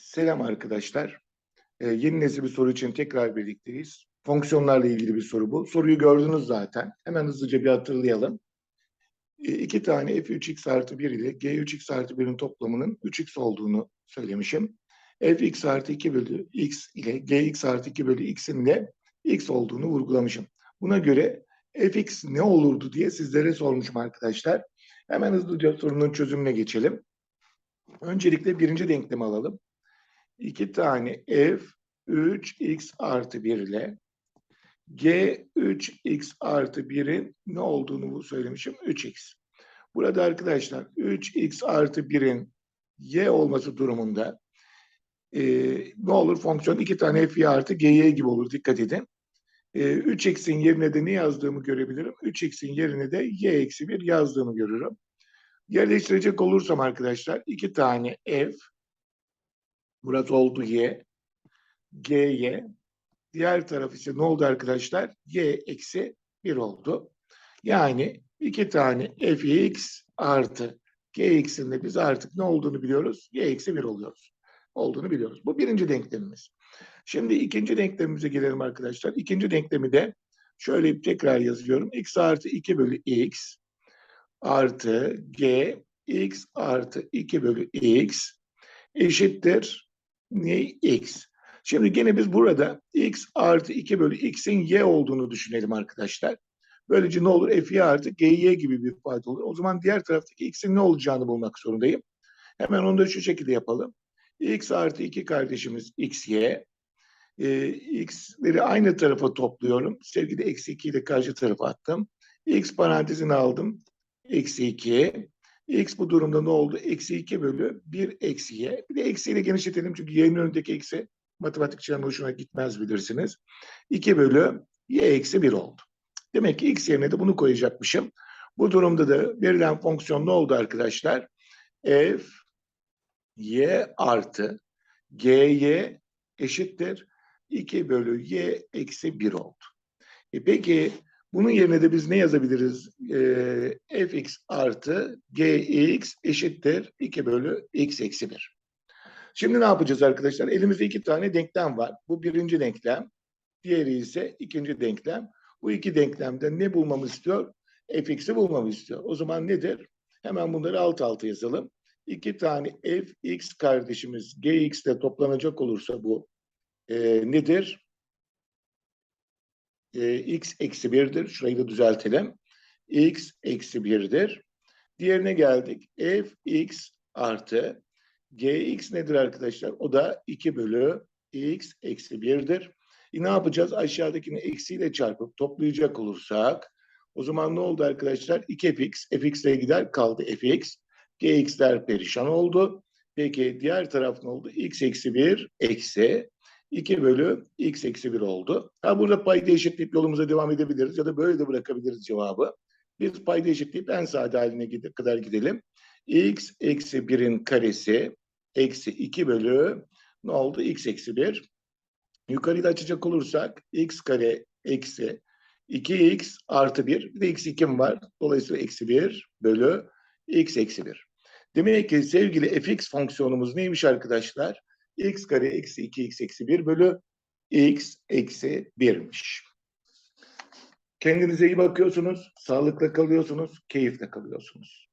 Selam arkadaşlar. Ee, yeni nesil bir soru için tekrar birlikteyiz. Fonksiyonlarla ilgili bir soru bu. Soruyu gördünüz zaten. Hemen hızlıca bir hatırlayalım. Ee, iki tane f3x artı 1 ile g3x artı 1'in toplamının 3x olduğunu söylemişim. fx artı 2 bölü x ile gx artı 2 bölü x'in de x olduğunu vurgulamışım. Buna göre fx ne olurdu diye sizlere sormuşum arkadaşlar. Hemen hızlıca sorunun çözümüne geçelim. Öncelikle birinci denklemi alalım. 2 tane f 3x artı 1 ile g 3x artı 1'in ne olduğunu söylemişim 3x. Burada arkadaşlar 3x artı 1'in y olması durumunda e, ne olur fonksiyon 2 tane f artı gy gibi olur dikkat edin. E, 3x'in yerine de ne yazdığımı görebilirim. 3x'in yerine de y eksi 1 yazdığımı görürüm. Yerleştirecek olursam arkadaşlar 2 tane f Burası oldu y. gy. Diğer taraf ise ne oldu arkadaşlar? y eksi 1 oldu. Yani iki tane fx artı gx'in de biz artık ne olduğunu biliyoruz? y eksi 1 oluyoruz. Olduğunu biliyoruz. Bu birinci denklemimiz. Şimdi ikinci denklemimize gelelim arkadaşlar. İkinci denklemi de şöyle tekrar yazıyorum. x artı 2 bölü x artı g x artı 2 bölü x eşittir ne? X. Şimdi gene biz burada x artı 2 bölü x'in y olduğunu düşünelim arkadaşlar. Böylece ne olur? Fy artı gy gibi bir ifade olur. O zaman diğer taraftaki x'in ne olacağını bulmak zorundayım. Hemen onu da şu şekilde yapalım. x artı 2 kardeşimiz xy. Ee, x'leri aynı tarafa topluyorum. Sevgili eksi 2'yi de karşı tarafa attım. x parantezini aldım. Eksi 2. X bu durumda ne oldu? Eksi 2 bölü 1 eksi y. Bir de eksiyle genişletelim çünkü y'nin önündeki eksi matematikçilerin hoşuna gitmez bilirsiniz. 2 bölü y eksi 1 oldu. Demek ki x yerine de bunu koyacakmışım. Bu durumda da verilen fonksiyon ne oldu arkadaşlar? f y artı gy eşittir 2 bölü y eksi 1 oldu. E peki bunun yerine de biz ne yazabiliriz? Ee, fx artı gx eşittir 2 bölü x eksi 1. Şimdi ne yapacağız arkadaşlar? Elimizde iki tane denklem var. Bu birinci denklem. Diğeri ise ikinci denklem. Bu iki denklemde ne bulmamı istiyor? fx'i bulmamı istiyor. O zaman nedir? Hemen bunları alt alta yazalım. İki tane fx kardeşimiz gx ile toplanacak olursa bu e, nedir? E, x eksi 1'dir. Şurayı da düzeltelim. x eksi 1'dir. Diğerine geldik. fx artı gx nedir arkadaşlar? O da 2 bölü x eksi 1'dir. E ne yapacağız? Aşağıdakini eksiyle çarpıp toplayacak olursak o zaman ne oldu arkadaşlar? 2fx, fx ile gider kaldı fx. gx'ler perişan oldu. Peki diğer taraf ne oldu? x eksi 1 eksi 2 bölü x eksi 1 oldu. Ha burada payda eşitleyip yolumuza devam edebiliriz ya da böyle de bırakabiliriz cevabı. Biz payda eşitleyip en sade haline gidip kadar gidelim. x eksi 1'in karesi eksi 2 bölü ne oldu? x eksi 1. Yukarıyı da açacak olursak x kare eksi 2x artı 1. Bir de x 2'm var. Dolayısıyla eksi 1 bölü x eksi 1. Demek ki sevgili fx fonksiyonumuz neymiş arkadaşlar? X kare eksi 2x eksi 1 bölü x eksi 1'miş. Kendinize iyi bakıyorsunuz, sağlıkla kalıyorsunuz, keyifle kalıyorsunuz.